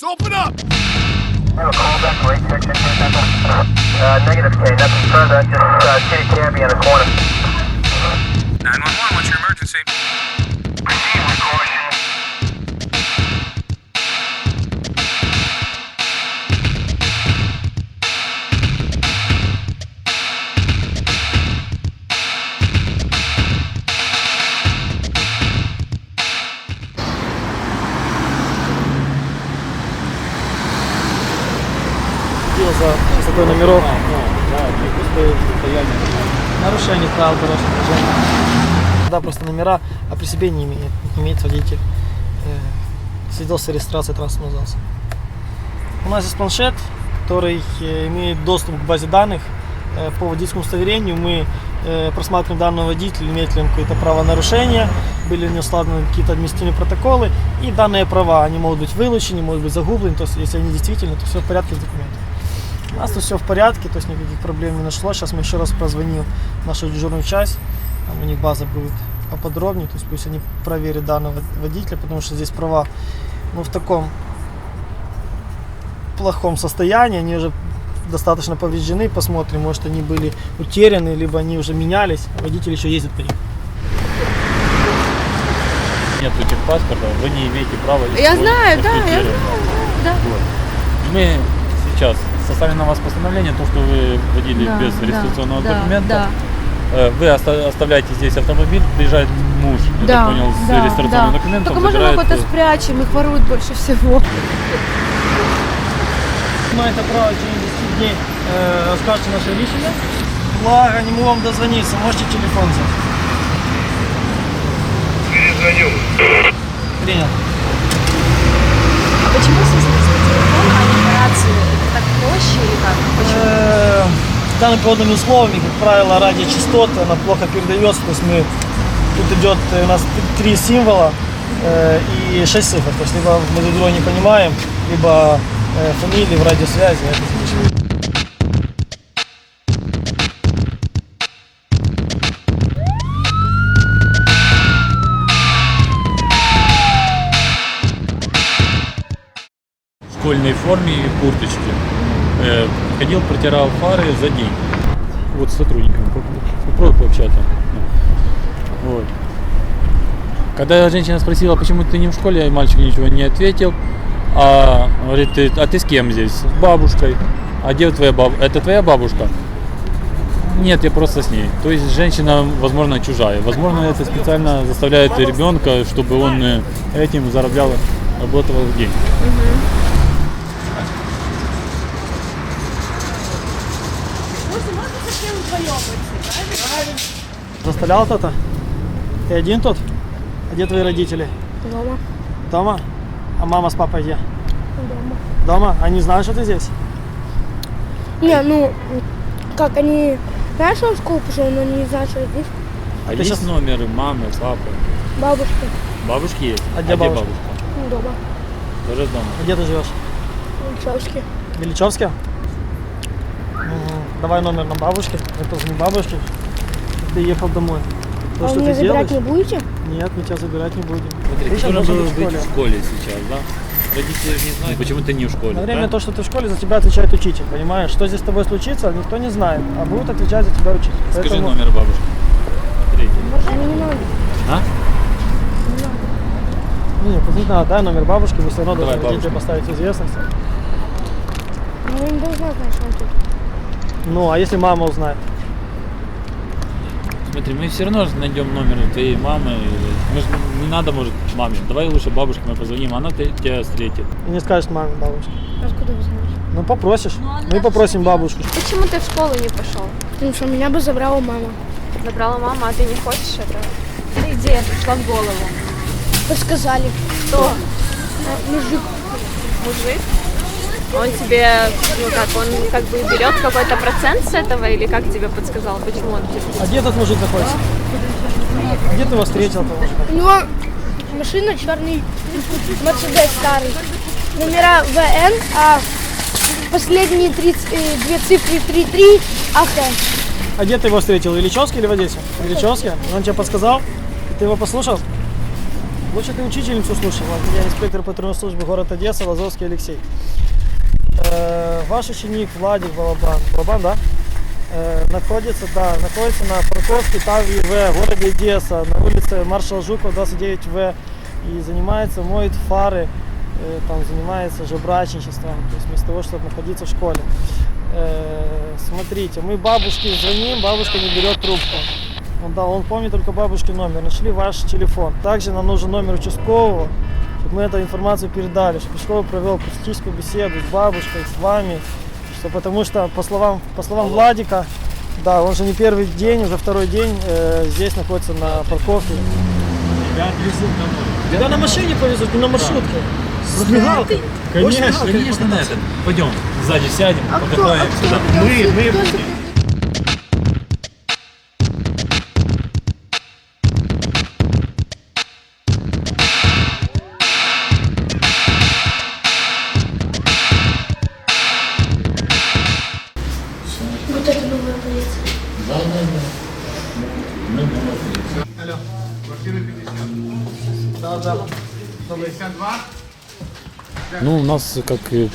Police, open up! Uh, negative K, nothing further, just uh, kitty cabbie on the corner. 911, what's your emergency? Правил дорожного движения. Просто номера, а при себе не имеет, имеет водитель. Э, Свидетельство регистрации транспортного засоба. У нас есть планшет, который э, имеет доступ к базе данных. Э, По водительскому удостоверению мы просматриваем данного водителя, имеет ли он какое-то правонарушение, были ли у него складаны какие-то административные протоколы. И данные права, они могут быть вылучены, могут быть загублены, то есть если они действительны, то все в порядке с документами. У нас тут все в порядке, то есть никаких проблем не нашло. Сейчас мы еще раз прозвоним в нашу дежурную часть, там у них база будет поподробнее, то есть пусть они проверят данного водителя, потому что здесь права ну, в таком плохом состоянии, они уже достаточно повреждены, посмотрим, может они были утеряны, либо они уже менялись, а водитель еще ездит по ним. нет техпаспорта, вы не имеете права Я знаю, да, я эксплуатировать. Да. Вот. Мы составим на вас постановление, то, что вы водили Да, без да, регистрационного да, документа. да. Э, Вы оста- оставляете здесь автомобиль, приезжает муж, я Да, так понял, с да, регистрационным да. документом, Только можно мы забирает, куда-то э, спрячем, их воруют больше всего. Маєте право через 10 дней э, расскажете наше рішення. Благо, не могу вам дозвониться, можете телефон взять. Перезвоню. Принял. А почему создается телефон, а не по рации? Так проще или как? Почему? Э, Данными природными условиями, как правило, радиочастота, она плохо передается. То есть мы тут идет э, у нас три символа э, и шесть цифр. То есть либо мы друг друга не понимаем, либо э, фамилии в радиосвязи. это школьной форме и курточке. Э, ходил, протирал фары за день. Вот с сотрудниками. поп- Попробуй пообщаться. Вот. Когда женщина спросила, почему ты не в школе, мальчик ничего не ответил. А говорит, ты, а ты с кем здесь? С бабушкой. А где твоя бабушка? Это твоя бабушка? Нет, я просто с ней. То есть женщина, возможно, чужая. Возможно, это специально заставляет ребенка, чтобы он э, этим зарабатывал, работал в кто-то? Ты один тут? А где твои родители? Дома. Дома? А мама с папой где? Дома. Дома? Они знают, что ты здесь? Не, ну, как они... Знаешь, что он в школу пошел, но не знают, что я здесь. А Ты есть щас- номеры мамы, папы? Бабушка. Бабушки есть? А где бабушка? Ну, дома. Тоже дома. А где ты живешь? Мальчовский. В Ильичевске? Мгм. Давай номер на бабушке. Я позвоню бабушке. Ты ехал домой. То, а что меня ты забирать делаешь? не будете? Нет, мы тебя забирать не будем. Смотри, Ты сейчас должен быть в школе. в школе сейчас, да? Родители же не знают, почему ты не в школе. На время да? то, что ты в школе, за тебя отвечает учитель, понимаешь? Что здесь с тобой случится, никто не знает, а будут отвечать за тебя учитель. Скажи Поэтому- номер бабушки. Надо. А? Не, не надо, дай номер бабушки, мы все равно Давай должны родителям бабушку. поставить известность. Ну, не должна знать, что он тут. Ну, а если мама узнает? Смотри, мы все равно же найдем номер твоей мамы. Мы ж не надо, может, маме. Давай лучше бабушке мы позвоним, она те- тебя встретит. И не скажет маме, бабушке. Откуда вы знаете? Ну, попросишь. Мы попросим бабушку. Почему ты в школу не пошел? Потому что меня бы забрала мама. Забрала мама, а ты не хочешь этого? Эта идея пришла в голову. Подсказали. Кто? Мужик. Мужик? Он тебе, ну как, он как бы берет какой-то процент с этого или как тебе подсказал? Почему он тебе? А где этот мужик находится? Где ты его встретил, того мужика? У него машина черный Мерседес старый. Номера ВН, а последние три, э, две цифры 3-3 авто. А где ты его встретил? В Ильичевске или в Одессе? В Ильичевске? Он тебе подсказал? Ты его послушал? Лучше ты учительницу слушай. Вот, Я инспектор патрульной службы города Одесса, Лазовский Алексей. Ваш ученик Владик Балабан, Балабан, да? Находится, да, находится на парковке ТАВ в городе Одесса, на улице Маршал Жуков, 29В. И занимается, моет фары, э, там занимается жебрачничеством, то есть вместо того, чтобы находиться в школе. Э, смотрите, мы бабушке звоним, бабушка не берет трубку. Он, да, он помнит только бабушкин номер. Нашли ваш телефон. Также нам нужен номер участкового, чтобы мы эту информацию передали, чтобы участковый провел практическую беседу с бабушкой, с вами. Что, потому что, по словам, по словам Владика, да, он же не первый день, уже второй день э, здесь находится на парковке. Тебя отвезут домой. Тебя на машине повезут, не на маршрутке. С мигалкой. Конечно, конечно, это. Пойдем, сзади сядем, А кто, а Мы, мы Кто будем. Да, да. Ну, у нас, как и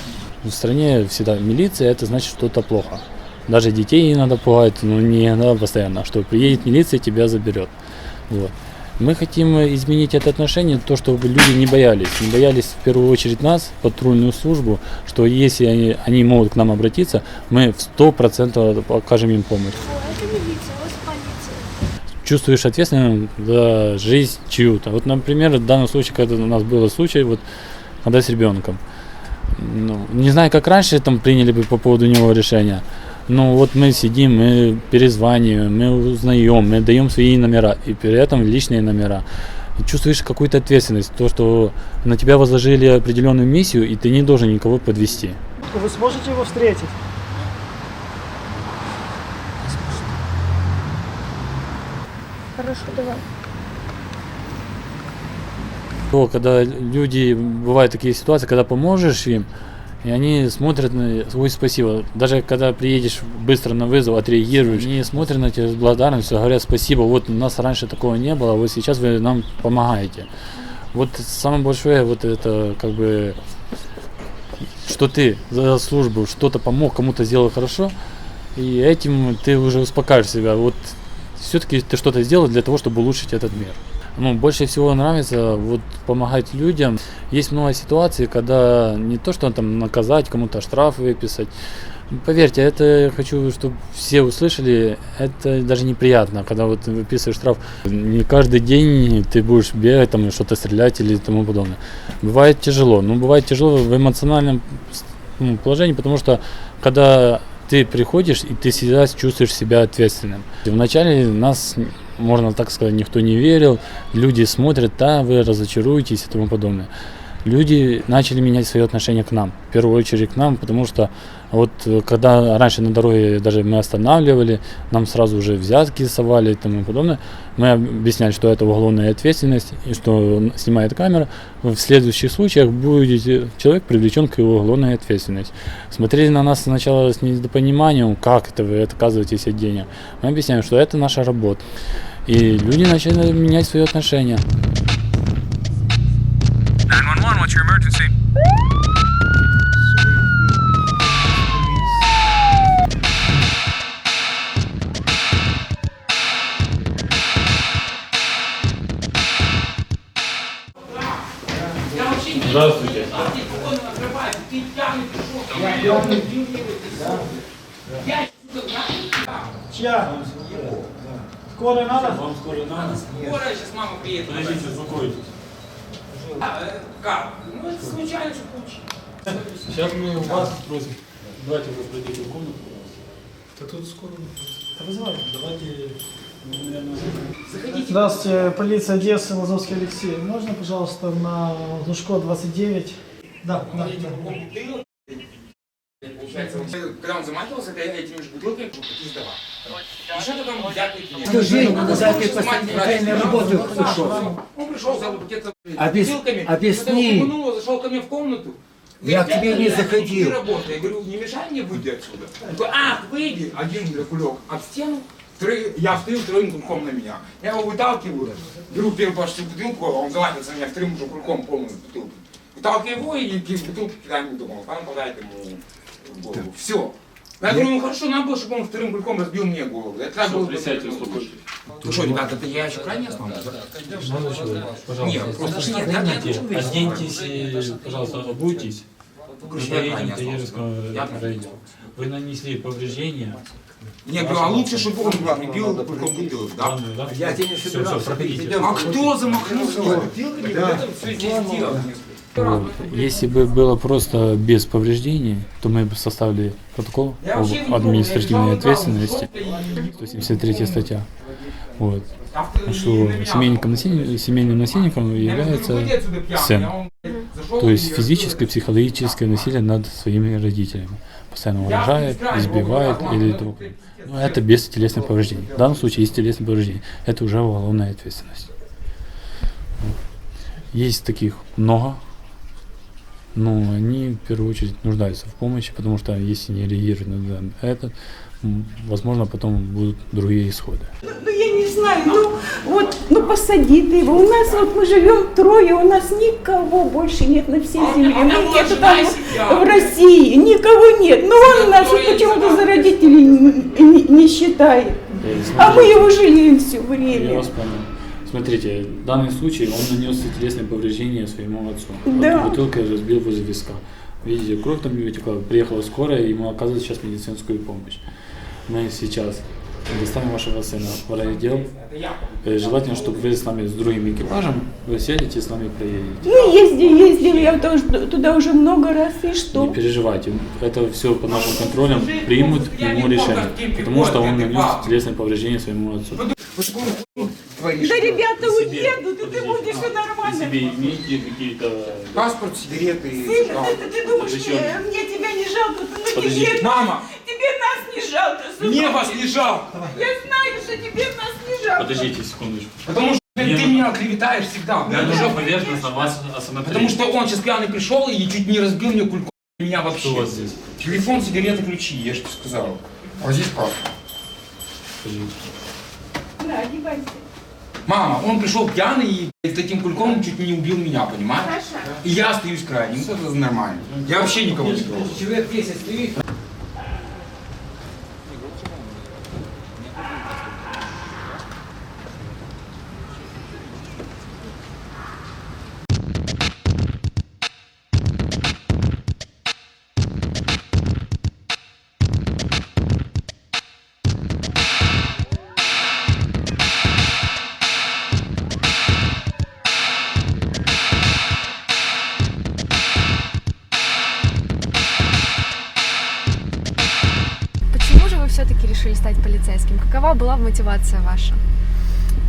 в стране, всегда милиция, это значит что-то плохо. Даже детей иногда пугают, но не иногда постоянно, что приедет милиция, тебя заберет. Вот. Мы хотим изменить это отношение, то, чтобы люди не боялись. Не боялись в первую очередь нас, патрульную службу, что если они, они могут к нам обратиться, мы в 100% окажем им помощь. О, это милиция, вот полиция. Чувствуешь ответственным за жизнь чью-то. Вот, например, в данном случае, когда у нас был случай, вот, когда с ребенком. Ну, не знаю, как раньше там приняли бы по поводу него решение. Но вот мы сидим, мы перезваниваем, мы узнаем, мы даем свои номера, и при этом личные номера. И чувствуешь какую-то ответственность, то, что на тебя возложили определенную миссию, и ты не должен никого подвести. Вы сможете его встретить? Хорошо, давай. То, когда люди, бывают такие ситуации, когда поможешь им, и они смотрят на ой, спасибо. Даже когда приедешь быстро на вызов, отреагируешь, они смотрят на тебя с благодарностью, говорят спасибо. Вот у нас раньше такого не было, вот сейчас вы нам помогаете. Вот самое большое вот это как бы что ты за службу что-то помог, кому-то сделал хорошо, и этим ты уже успокаиваешь себя. Вот все-таки ты что-то сделал для того, чтобы улучшить этот мир. Ну, больше всего нравится вот помогать людям. Есть много ситуаций, когда не то, что там наказать, кому-то штраф выписать. Поверьте, это хочу, чтобы все услышали, это даже неприятно, когда вот выписываешь штраф. Не каждый день ты будешь бегать, там, что-то стрелять или тому подобное. Бывает тяжело, ну, бывает тяжело в эмоциональном ну, положении, потому что когда ты приходишь и ты всегда чувствуешь себя ответственным. Вначале нас, можно так сказать, никто не верил, люди смотрят, да, вы разочаруетесь и тому подобное. Люди начали менять свое отношение к нам, в первую очередь к нам, потому что вот э, когда раньше на дороге даже мы останавливали, нам сразу уже взятки совали и тому подобное, мы объясняли, что это уголовная ответственность и что снимает камера. В следующих случаях будет человек привлечен к его уголовной ответственности. Смотрели на нас сначала с недопониманием, как это вы отказываетесь от денег. Мы объясняем, что это наша работа. И люди начали менять свое отношение. Чья? Скорая надо? Вам скоро надо? Скоро сейчас мама приедет. Подождите, успокойтесь. А, как? Ну, это случайно, что получилось. Сейчас мы у вас спросим. Давайте вы пройдите в комнату. Да вызывай. Давайте, ну, Заходите. Здравствуйте, полиция Одессы, Лазовский Алексей. Можно, пожалуйста, на Лужко 29? Да, да, да. Получается, он- когда он замахивался, это этими же бутылками ты сдавал. И что-то там дякайте мне. Скажи, последний брать, работу ну, пришел? Он пришел, взял букет с Объяс- бутылками, объясни. потом окунул, зашел ко мне в комнату. Я к тебе «Дядя, не я заходил». Я говорю, не мешай мне выйти отсюда. Он такой, ах, выйди. Один дракулек об стену, я встаю вторым кульком на меня. Я его выталкиваю, беру первую почти бутылку, а он залазится на меня вторым уже кульком полную бутылку. Выталкиваю его и из бутылки кидаем ему дома. Он попадает ему в голову. Все. Я говорю, ну хорошо, надо было, чтобы он вторым кульком разбил мне голову. Это так было бы- Присядьте, успокойтесь. Ну что, ребята, это я еще крайне человек, Нет, просто нет, я не оденьтесь и, пожалуйста, обуйтесь. Мы поедем к Таежскому району. Вы нанесли повреждения. Не, говорю, а лучше, чтобы он меня прибил кульком бутылок, да? Да? Я тебе не Все, все, проходите. А кто замахнулся бутылками? Это все здесь сделано. Вот. Если бы было просто без повреждений, то мы бы составили протокол об административной ответственности, и- 173 статья. Вот. Авто- Что семейником, насилия- семейным насильником является сын. Зашел То есть физическое, психологическое насилие над своими родителями. Постоянно угрожает, избивает или того. Но это без телесных повреждений. В данном случае есть телесные повреждения. Это уже уголовная ответственность. Есть таких много, но они в первую очередь нуждаются в помощи, потому что если не реагировать на это, возможно, потом будут другие исходы. Ну, я не знаю, ну, вот, ну, посади ты его. У нас вот мы живем трое, у нас никого больше нет на всей земле. А вот это жена там в России никого нет. Ну, он нас почему-то за родителей не, не- не считает. А мы его жалеем все Я время. Смотрите, в данном случае он нанес телесные повреждения своему отцу. Да. Вот Бутылкой разбил возле виска. Видите, кровь там не вытекла. Приехала скорая, ему оказывают сейчас медицинскую помощь. Мы сейчас доставим вашего сына в райотдел. Э, Желательно, чтобы вы с нами, с другим экипажем, вы сядете с нами проедете. Ну, ездил, ездил я тоже туда уже много раз, и что? Не переживайте, это все под нашим контролем, примут ему решение, потому что он нанес телесные повреждения своему отцу. Да ребята уедут, и ты будешь все нормально. себе имеете какие-то... Паспорт, сигареты. Сын, ты, ты думаешь, мне, мне тебя не жалко? Ну, Подожди. тебе, Мама, тебе нас не жалко, сынок. мне вас не жалко. Я знаю, что тебе нас не жалко. Подождите секундочку. Потому что Не, ты меня клеветаешь всегда. Я уже поверхностно на вас осмотрел. Потому что он сейчас пьяный пришел и чуть не разбил мне кульком меня вообще. Что у вас здесь? Телефон, сигареты, ключи, я же тебе сказал. А здесь паспорт. Да, одевайся. Мама, он пришел пьяный и блядь, таким кульком чуть не убил меня, понимаешь? И я остаюсь крайним. Это нормально. Я вообще никого не трогал. Человек 10 стоит, полицейским? Какова была мотивация ваша?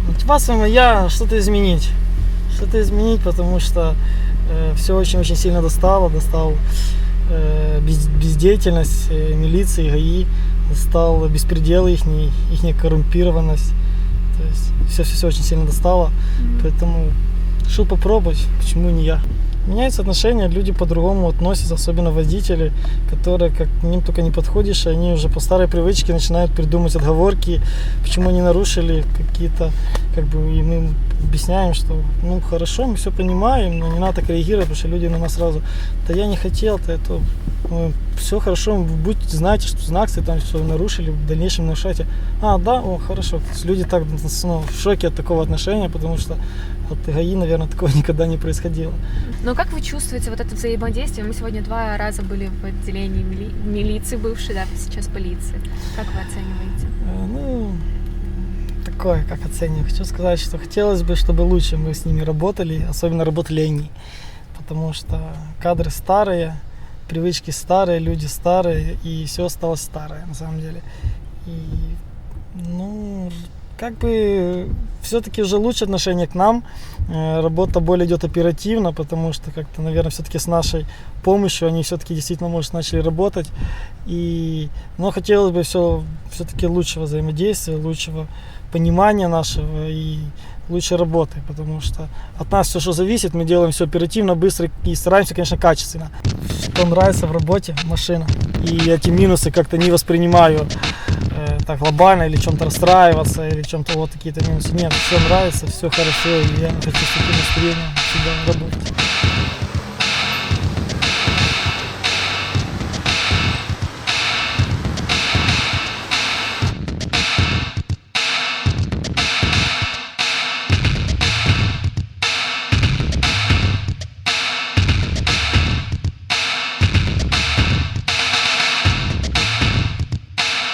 Мотивация моя что-то изменить. Что-то изменить, потому что все очень-очень сильно достало. Достал э, без- бездеятельность э, милиции, ГАИ, достал беспредел их, их коррумпированность. То есть все-все-все очень сильно достало. Поэтому решил попробовать, почему не я. Меняются отношения, люди по-другому относятся, особенно водители, которые как к ним только не подходишь, и они уже по старой привычке начинают придумывать отговорки, почему они нарушили какие-то, как бы, и мы объясняем, что, ну, хорошо, мы все понимаем, но не надо так реагировать, потому что люди на нас сразу, да я не хотел, то это, все хорошо, будете, знаете, что знак стоит, там все нарушили, в дальнейшем нарушайте. А, да, о, хорошо. То есть люди так ну, в шоке от такого отношения, потому что от ГАИ, наверное, такого никогда не происходило. Но как вы чувствуете вот это взаимодействие? Мы сегодня два раза были в отделении мили- милиции бывшей, да, сейчас полиции. Как вы оцениваете? Э, Ну, такое, как оцениваю. Хочу сказать, что хотелось бы, чтобы лучше мы с ними работали, особенно работали они. Потому что кадры старые, привычки старые, люди старые, и все осталось старое на самом деле. И, ну, как бы все-таки уже лучше отношение к нам. Э, Работа более идет оперативно, потому что как-то, наверное, все-таки с нашей помощью они все-таки действительно, может, начали работать. И, но хотелось бы все, все-таки лучшего взаимодействия, лучшего понимания нашего и лучшей работы, потому что от нас все, что зависит, мы делаем все оперативно, быстро и стараемся, конечно, качественно. Что нравится в работе? Машина. И эти минусы как-то не воспринимаю так глобально или чем-то расстраиваться, или чем-то вот какие-то минусы. Нет, все нравится, все хорошо, и я хочу с таким настроением всегда работать.